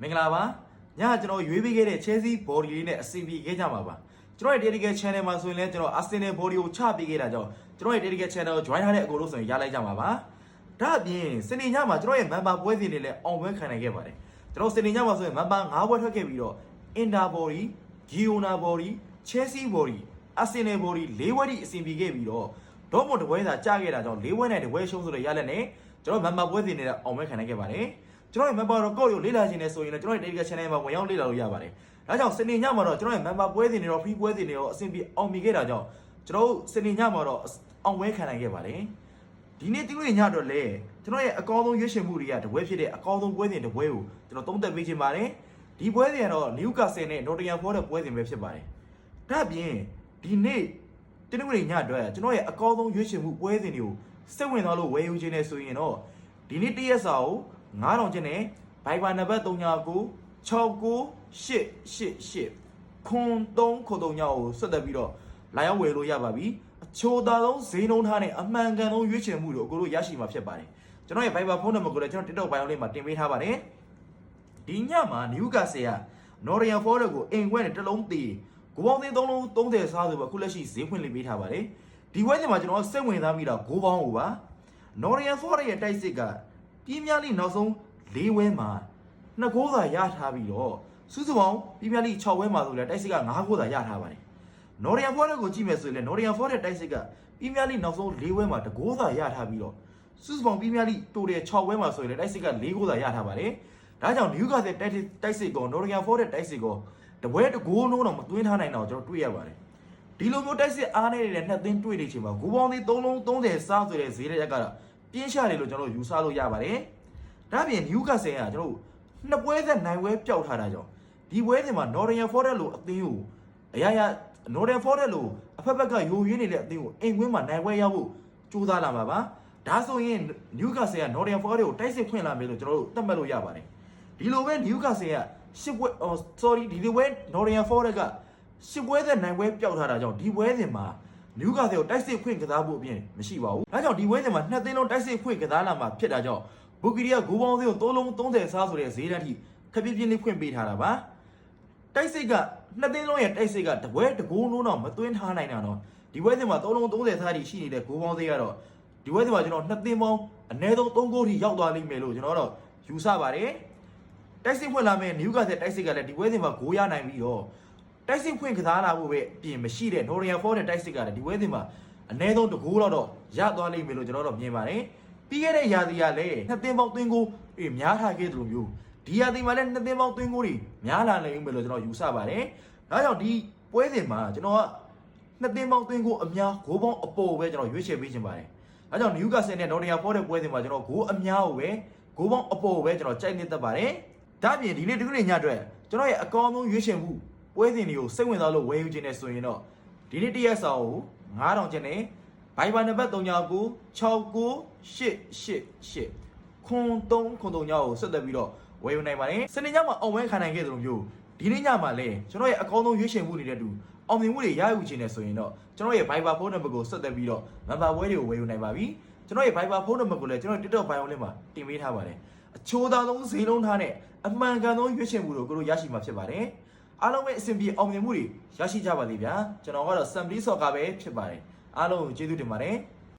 မင်္ဂလာပါညကကျွန်တော်ရွေးပေးခဲ့တဲ့ Chelsea body လေးနဲ့အစီအပြေခဲ့ကြမှာပါကျွန်တော်ရဲ့ dedicated channel မှာဆိုရင်လည်းကျွန်တော် Arsenal body ကိုချပေးခဲ့တာကြောင့်ကျွန်တော်ရဲ့ dedicated channel ကို join ထားတဲ့အကိုလို့ဆိုရင်ရလိုက်ကြမှာပါဒါအပြင်စနေညမှာကျွန်တော်ရဲ့ member ပွဲစဉ်တွေလည်းအောင်ပွဲခံနိုင်ခဲ့ပါတယ်ကျွန်တော်စနေညမှာဆိုရင် member 9ပွဲထွက်ခဲ့ပြီးတော့ Inter body Giona body Chelsea body Arsenal body ၄ပွဲထိအစီအပြေခဲ့ပြီးတော့ဒေါ့မွန်တပွဲသာကြာခဲ့တာကြောင့်၄ပွဲနဲ့တပွဲရှုံးဆိုတဲ့ရလက်နဲ့ကျွန်တော် member ပွဲစဉ်တွေလည်းအောင်ပွဲခံနိုင်ခဲ့ပါတယ် ကျွန်တော်ရဲ့ member တော့ကိုယ့်ကိုလေ့လာခြင်းနဲ့ဆိုရင်လည်းကျွန်တော်ရဲ့ dedicated channel မှာဝင်ရောက်လေ့လာလို့ရပါတယ်ဒါကြောင့်စနေညမှာတော့ကျွန်တော်ရဲ့ member ပွဲစဉ်တွေတော့ free ပွဲစဉ်တွေတော့အဆင်ပြေအောင်မြင်ခဲ့တာကြောင့်ကျွန်တော်တို့စနေညမှာတော့အောင်ပွဲခံနိုင်ခဲ့ပါတယ်ဒီနေ့တိကျညတော့လေကျွန်တော်ရဲ့အကောင်းဆုံးရွေးချယ်မှုတွေကတပွဲဖြစ်တဲ့အကောင်းဆုံးပွဲစဉ်တစ်ပွဲကိုကျွန်တော်သုံးသပ်ပေးခြင်းပါတယ်ဒီပွဲစဉ်ကတော့ Newcastle နဲ့ Nottingham Forest ပွဲစဉ်ပဲဖြစ်ပါတယ်ဒါ့အပြင်ဒီနေ့တနင်္ဂနွေညအတွက်ကျွန်တော်ရဲ့အကောင်းဆုံးရွေးချယ်မှုပွဲစဉ်တွေကိုစိတ်ဝင်စားလို့ဝယ်ယူခြင်းနဲ့ဆိုရင်တော့ဒီနေ့တရက်စာကို 9000ကျင်းနဲ့ Viber နံပါတ်39969888ခွန်3ခု3ညောက်ကိုဆက်သက်ပြီးတော့လာရောက်ဝယ်လို့ရပါပြီအချိုသာဆုံးဈေးနှုန်းထားနဲ့အမှန်ကန်ဆုံးရွေးချယ်မှုတို့အကိုတို့ရရှိမှာဖြစ်ပါတယ်ကျွန်တော်ရဲ့ Viber ဖုန်းနံပါတ်ကိုလည်းကျွန်တော် TikTok bio လေးမှာတင်ပေးထားပါတယ်ဒီညမှာ Newcastle က Nottingham Forest ကိုအိမ်ခွဲနဲ့တစ်လုံးตีဂိုးပေါင်းသေး3လုံး30စားဆိုပဲအခုလက်ရှိဈေးဖွင့်လေးပေးထားပါတယ်ဒီပွဲစဉ်မှာကျွန်တော်စိတ်ဝင်စားမိတာဂိုးပေါင်းကိုပါ Nottingham Forest ရဲ့တိုက်စစ်က ပြင်းများလိနောက်ဆုံး၄ဝဲမှာနှစ်ဂိုးသာရထားပြီးတော့စုစုပေါင်းပြင်းများလိ6ဝဲမှာဆိုလည်းတိုက်စစ်က9ဂိုးသာရထားပါတယ် Nottingham Forest ကိုကြည့်မယ်ဆိုရင်လည်း Nottingham Forest တိုက်စစ်ကပြင်းများလိနောက်ဆုံး၄ဝဲမှာတဂိုးသာရထားပြီးတော့စုစုပေါင်းပြင်းများလိတိုတယ်6ဝဲမှာဆိုရင်လည်းတိုက်စစ်က၄ဂိုးသာရထားပါတယ်ဒါကြောင့် Newcastle တိုက်စစ်တိုက်စစ်ကော Nottingham Forest တိုက်စစ်ကောတပွဲတဂိုးလုံးတော့မသွင်းထားနိုင်တော့ကျွန်တော်တွေ့ရပါတယ်ဒီလိုမျိုးတိုက်စစ်အားနေတဲ့နှစ်သင်းတွေ့နေချိန်မှာဂိုးပေါင်းသေး3လုံး30စားဆိုတဲ့ဈေးတဲ့ရက်ကတော့ ပြင်းရှာတယ်လို့ကျွန်တော်ယူဆလို့ရပါတယ်။ဒါ့အပြင်နျူကာဆယ်ကကျွန်တော်တို့နှစ်ပွဲသက်နိုင်ပွဲပျောက်ထားတာကြောင့်ဒီပွဲစဉ်မှာ Nottingham Forest လို့အသင်းကိုအရာရာ Nottingham Forest လို့အဖက်ဖက်ကယိုရင်းနေတဲ့အသင်းကိုအိမ်ကွင်းမှာနိုင်ပွဲရဖို့ကြိုးစားလာမှာပါ။ဒါဆိုရင်နျူကာဆယ်က Nottingham Forest ကိုတိုက်စစ်ဖွင့်လာမယ်လို့ကျွန်တော်တို့သတ်မှတ်လို့ရပါတယ်။ဒီလိုပဲနျူကာဆယ်ကရှစ်ပွဲ sorry ဒီလိုပဲ Nottingham Forest ကရှစ်ပွဲသက်နိုင်ပွဲပျောက်ထားတာကြောင့်ဒီပွဲစဉ်မှာ နျူကာဆယ်ကိုတိုက်စစ်ခွင့်ကစားဖို့အပြင်မရှိပါဘူး။ဒါကြောင့်ဒီပွဲစဉ်မှာနှစ်သင်းလုံးတိုက်စစ်ခွင့်ကစားလာမှာဖြစ်တာကြောင့်ဘူဂီရီယာဂိုးပေါင်းစင်းကို3လုံး30စားဆိုတဲ့ဈေးတန်းထိခပ်ပြင်းပြင်းလေးခွင့်ပေးထားတာပါ။တိုက်စစ်ကနှစ်သင်းလုံးရဲ့တိုက်စစ်ကတပွဲတကိုးလုံးတော့မသွင်းထားနိုင်တာတော့ဒီပွဲစဉ်မှာ3လုံး30စားထိရှိနေတဲ့ဂိုးပေါင်းစင်းကတော့ဒီပွဲစဉ်မှာကျွန်တော်နှစ်သင်းပေါင်းအနည်းဆုံး3ဂိုးထိရောက်သွားလိမ့်မယ်လို့ကျွန်တော်တော့ယူဆပါတယ်။တိုက်စစ်ဖွင့်လာမယ့်နျူကာဆယ်တိုက်စစ်ကလည်းဒီပွဲစဉ်မှာဂိုးရနိုင်ပြီးတော့ တိုက်စစ်ဖွင့်ကစားလာဖို့ပဲအပြင်မရှိတဲ့ Norian Ford တဲ့တိုက်စစ်ကလည်းဒီဝဲစဉ်မှာအနည်းဆုံးတကူတော့တော့ရသွားလိမ့်မယ်လို့ကျွန်တော်တို့မြင်ပါတယ်ပြီးခဲ့တဲ့ရာသီကလည်းနှစ်သင်းပေါင်းသွင်းကိုအေးများထားခဲ့သလိုမျိုးဒီရာသီမှာလည်းနှစ်သင်းပေါင်းသွင်းကိုတွေများလာလိမ့်မယ်လို့ကျွန်တော်ယူဆပါတယ်ဒါကြောင့်ဒီပွဲစဉ်မှာကျွန်တော်ကနှစ်သင်းပေါင်းသွင်းကိုအများဂိုးပေါင်းအပေါ်ပဲကျွန်တော်ရွေးချယ်ပေးခြင်းပါတယ်ဒါကြောင့် Newcastle နဲ့ Nottingham Forest တဲ့ပွဲစဉ်မှာကျွန်တော်ဂိုးအများကိုပဲဂိုးပေါင်းအပေါ်ပဲကျွန်တော်ကြိုက်နေတတ်ပါတယ်ဒါပြင်ဒီနေ့ဒီနေ့ညအတွက်ကျွန်တော်ရဲ့အကောင်းဆုံးရွေးချယ်မှု ပွဲစဉ်တွေကိုစိတ်ဝင်စားလို့ဝယ်ယူခြင်းနဲ့ဆိုရင်တော့ဒီနေ့တရက်စာကို9000ကျပ်နဲ့ Viber နံပါတ်39969888ခွန်3ခွန်3ညောက်ကိုဆက်သက်ပြီးတော့ဝယ်ယူနိုင်ပါတယ်စနေညမှာအောင်ဝဲခံနိုင်ခဲ့သလိုမျိုးဒီနေ့ညမှာလည်းကျွန်တော်ရဲ့အကောင်းဆုံးရွေးချယ်မှုတွေနဲ့အတူအောင်မြင်မှုတွေရယူခြင်းနဲ့ဆိုရင်တော့ကျွန်တော်ရဲ့ Viber ဖုန်းနံပါတ်ကိုဆက်သက်ပြီးတော့ member ပွဲတွေကိုဝယ်ယူနိုင်ပါပြီကျွန်တော်ရဲ့ Viber ဖုန်းနံပါတ်ကိုလည်းကျွန်တော် TikTok bio လေးမှာတင်ပေးထားပါတယ်အချိုးသားဆုံးဈေးလုံးထားတဲ့အမှန်ကန်ဆုံးရွေးချယ်မှုတွေကိုတို့ရရှိမှာဖြစ်ပါတယ် အားလုံးပဲအဆင်ပြေအောင်မြင်မှုတွေရရှိကြပါလိမ့်ဗျာကျွန်တော်ကတော့ Assembly Soccer ပဲဖြစ်ပါတယ်အားလုံးကိုကျေးဇူးတင်ပါတယ်